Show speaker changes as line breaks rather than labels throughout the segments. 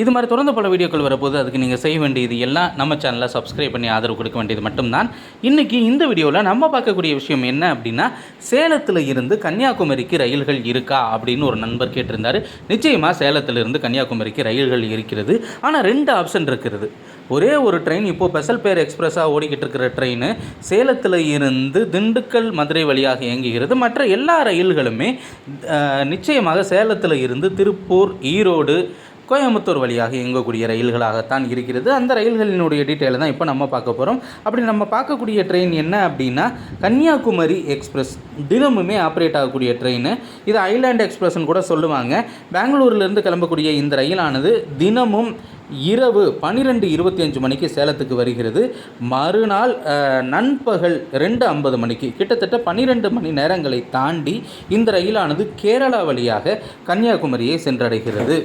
இது மாதிரி தொடர்ந்து பல வீடியோக்கள் வரப்போது அதுக்கு நீங்கள் செய்ய வேண்டியது எல்லாம் நம்ம சேனலை சப்ஸ்கிரைப் பண்ணி ஆதரவு கொடுக்க வேண்டியது மட்டும்தான். இன்றைக்கி இந்த வீடியோவில் நம்ம பார்க்கக்கூடிய விஷயம் என்ன அப்படின்னா சேலத்தில் இருந்து கன்னியாகுமரிக்கு ரயில்கள் இருக்கா அப்படின்னு ஒரு நண்பர் கேட்டிருந்தார். நிச்சயமாக சேலத்திலிருந்து கன்னியாகுமரிக்கு ரயில்கள் இருக்கிறது. ஆனால் ரெண்டு ஆப்ஷன் இருக்கிறது. ஒரே ஒரு ட்ரெயின் இப்போது பெசல் பேர் எக்ஸ்பிரஸாக ஓடிக்கிட்டு இருக்கிற ட்ரெயின் சேலத்தில் இருந்து திண்டுக்கல் மதுரை வழியாக இயங்குகிறது. மற்ற எல்லா ரயில்களுமே நிச்சயமாக சேலத்தில் இருந்து திருப்பூர் ஈரோடு கோயம்புத்தூர் வழியாக இயங்கக்கூடிய ரயில்களாகத்தான் இருக்கிறது. அந்த ரயில்களினுடைய டீட்டெயிலை தான் இப்போ நம்ம பார்க்க போகிறோம் அப்படி நம்ம பார்க்கக்கூடிய ட்ரெயின் என்ன அப்படின்னா கன்னியாகுமரி எக்ஸ்பிரஸ் தினமுமே ஆப்ரேட் ஆகக்கூடிய ட்ரெயின் இது ஐலாண்ட் எக்ஸ்பிரஸ்னு கூட சொல்லுவாங்க. பெங்களூர்லேருந்து கிளம்பக்கூடிய இந்த ரயிலானது தினமும் இரவு பன்னிரெண்டு இருபத்தி அஞ்சு மணிக்கு சேலத்துக்கு வருகிறது. மறுநாள் நண்பகல் ரெண்டு ஐம்பது மணிக்கு கிட்டத்தட்ட பன்னிரெண்டு மணி நேரங்களை தாண்டி இந்த ரயிலானது கேரளா வழியாக கன்னியாகுமரியை சென்றடைகிறது.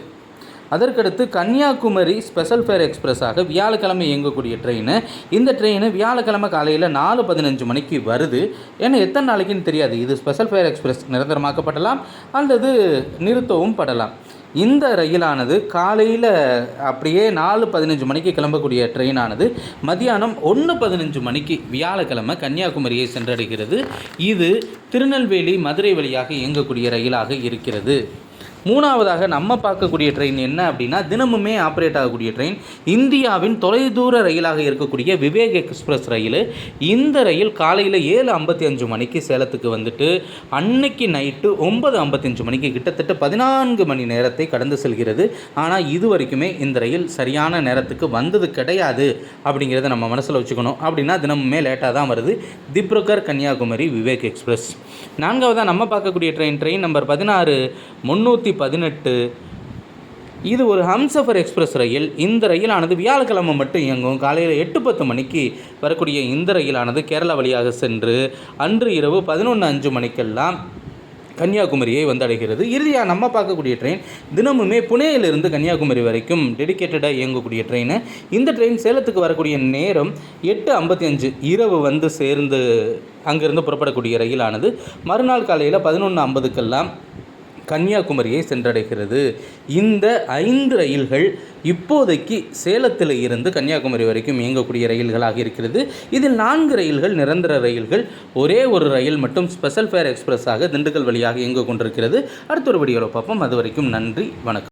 அதற்கடுத்து கன்னியாகுமரி ஸ்பெஷல் ஃபேர் எக்ஸ்பிரஸாக வியாழக்கிழமை இயங்கக்கூடிய ட்ரெயின். இந்த ட்ரெயின் வியாழக்கிழமை காலையில் நாலு பதினஞ்சு மணிக்கு வருது. ஏன்னா எத்தனை நாளைக்குன்னு தெரியாது. இது ஸ்பெஷல் ஃபேர் எக்ஸ்பிரஸ் நிரந்தரமாக்கப்படலாம். அல்லது நிறுத்தவும் படலாம். இந்த ரயிலானது காலையில் அப்படியே நாலு பதினஞ்சு மணிக்கு கிளம்பக்கூடிய ட்ரெயினானது மதியானம் ஒன்று பதினஞ்சு மணிக்கு வியாழக்கிழமை கன்னியாகுமரியை சென்றடைகிறது. இது திருநெல்வேலி மதுரை வழியாக இயங்கக்கூடிய ரயிலாக இருக்கிறது. மூணாவதாக நம்ம பார்க்கக்கூடிய ட்ரெயின் என்ன அப்படின்னா தினமுமே ஆப்ரேட் ஆகக்கூடிய ட்ரெயின் இந்தியாவின் தொலைதூர ரயிலாக இருக்கக்கூடிய விவேக் எக்ஸ்பிரஸ் ரயில். இந்த ரயில் காலையில் ஏழு ஐம்பத்தி அஞ்சு மணிக்கு சேலத்துக்கு வந்துட்டு அன்னைக்கு நைட்டு ஒன்பது ஐம்பத்தஞ்சு மணிக்கு கிட்டத்தட்ட பதினான்கு மணி நேரத்தை கடந்து செல்கிறது. ஆனால் இது வரைக்குமே இந்த ரயில் சரியான நேரத்துக்கு வந்தது கிடையாது அப்படிங்கிறத நம்ம மனசில் வச்சுக்கணும். அப்படின்னா தினமுமே லேட்டாக தான் வருது. திப்ருகர் கன்னியாகுமரி விவேக் எக்ஸ்பிரஸ். நான்காவதாக நம்ம பார்க்கக்கூடிய ட்ரெயின் ட்ரெயின் நம்பர் பதினாறு முந்நூற்றி பதினெட்டு. இது ஒரு ஹம்சஃபர் எக்ஸ்பிரஸ் ரயில். இந்த ரயிலானது வியாழக்கிழமை மட்டும் இயங்கும். காலையில் எட்டு பத்து மணிக்கு வரக்கூடிய இந்த ரயிலானது கேரளா வழியாக சென்று அன்று இரவு பதினொன்று அஞ்சு மணிக்கெல்லாம் கன்னியாகுமரியை வந்தடைகிறது இறுதியாக நம்ம பார்க்கக்கூடிய ட்ரெயின் தினமுமே புனேயிலிருந்து கன்னியாகுமரி வரைக்கும் டெடிக்கேட்டடாக இயங்கக்கூடிய ட்ரெயின் இந்த ட்ரெயின் சேலத்துக்கு வரக்கூடிய நேரம் எட்டு ஐம்பத்தி அஞ்சு. இரவு வந்து சேர்ந்து அங்கிருந்து புறப்படக்கூடிய ரயிலானது. மறுநாள் காலையில் பதினொன்று ஐம்பதுக்கெல்லாம் கன்னியாகுமரியை சென்றடைகிறது. இந்த ஐந்து ரயில்கள் இப்போதைக்கு சேலத்தில் இருந்து கன்னியாகுமரி வரைக்கும் இயங்கக்கூடிய ரயில்களாக இருக்கிறது. இதில் நான்கு ரயில்கள் நிரந்தர ரயில்கள் ஒரே ஒரு ரயில் மட்டும் ஸ்பெஷல் ஃபேர் எக்ஸ்பிரஸாக திண்டுக்கல் வழியாக இயங்க கொண்டிருக்கிறது. அடுத்த ஒரு வீடியோவில் பார்ப்போம். அது வரைக்கும் நன்றி வணக்கம்.